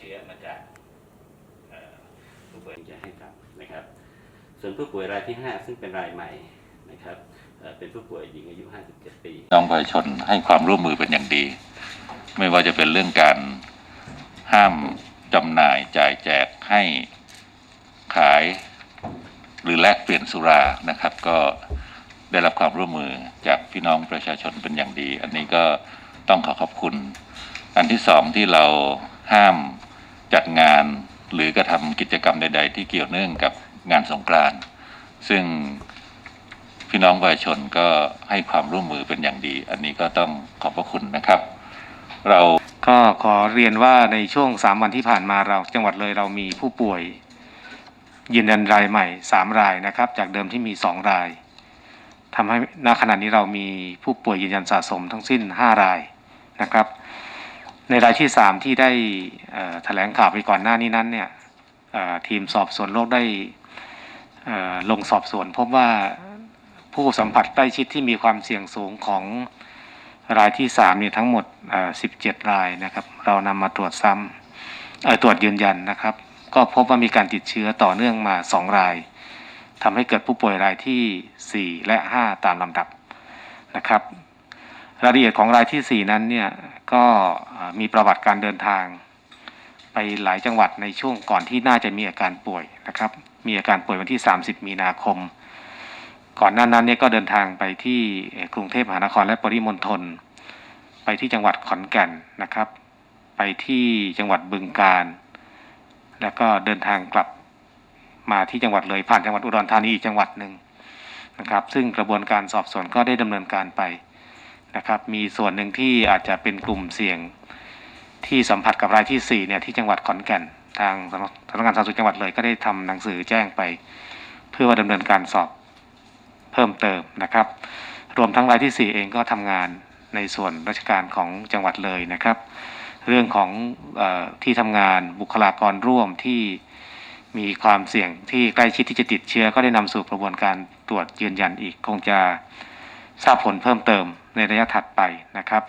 เชื้อมาจากผู้ป่วยจะให้กลับนะครับ ส่วนผู้ป่วยรายที่ 5 ซึ่งเป็นรายใหม่นะครับเป็นผู้ป่วยหญิงอายุ 57 ปีน้องประชาชนให้ความร่วมมือเป็นอย่างดี ไม่ว่าจะเป็นเรื่องการห้ามจำหน่ายจ่ายแจกให้ขายหรือแลกเปลี่ยนสุรานะครับ ก็ได้รับความร่วมมือจากพี่น้องประชาชนเป็นอย่างดี อันนี้ก็ต้องขอขอบคุณ อันที่สองที่เราห้าม จัดงานหรือกระทำกิจกรรมใด ๆ ที่เกี่ยวเนื่องกับงานสงกรานต์ซึ่งพี่น้องประชาชนก็ให้ความร่วมมือเป็นอย่างดี อันนี้ก็ต้องขอบพระคุณนะครับ เราก็ขอเรียนว่าในช่วง 3 วันที่ผ่านมาเรา จังหวัดเลยเรามีผู้ป่วยยืนยันรายใหม่ 3 รายนะครับ จากเดิมที่มี 2 รายทำให้ณขณะนี้เรามีผู้ป่วยยืนยันสะสมทั้งสิ้น 5 รายนะครับ ในรายที่ 3 ที่ได้แถลงข่าวไปก่อนหน้านี้นั้นเนี่ยทีมสอบสวนโรคได้ลงสอบสวน พบว่าผู้สัมผัสใกล้ชิดที่มีความเสี่ยงสูงของรายที่3เนี่ยทั้งหมด 17 รายนะครับ เรานำมาตรวจซ้ำตรวจยืนยันนะครับ ก็พบว่ามีการติดเชื้อต่อเนื่องมา 2 รายทำให้เกิดผู้ป่วยรายทีสี่4 และ 5 ตามลำดับนะครับ รายละเอียดของรายทีสี่ 4 นั้นเนี่ยก็มีประวัติการเดินทาง ไปหลายจังหวัดในช่วงก่อนที่น่าจะมีอาการป่วยนะครับ มีอาการป่วยวันที่ 30 มีนาคม ก่อนหน้านั้นเนี่ยก็เดินทางไปที่กรุงเทพมหานครและปริมณฑลไปที่จังหวัดขอนแก่นนะครับ ไปที่จังหวัดบึงกาฬแล้วก็เดินทางกลับมาที่จังหวัดเลยผ่านจังหวัดอุดรธานีอีกจังหวัดหนึ่งนะครับ ซึ่งกระบวนการสอบสวนก็ได้ดำเนินการไป นะครับมีส่วนหนึ่งที่อาจจะเป็นกลุ่มเสี่ยงที่สัมผัสกับรายที่สี่เนี่ยที่จังหวัดขอนแก่น ทางสำนักงานสาธารณสุขจังหวัดเลยก็ได้ทำหนังสือแจ้งไป เพื่อว่าดำเนินการสอบเพิ่มเติมนะครับ รวมทั้งรายที่ 4 เองก็ทำงานในส่วนราชการของจังหวัดเลยนะครับ เรื่องของออที่ทำงานบุคลากรร่วมที่มีความเสี่ยงที่ใกล้ชิดที่จะติดเชื้อก็ได้นำสู่กระบวนการตรวจยืนยันอีกคงจะ ทราบผลเพิ่มเติมในระยะถัดไปนะครับ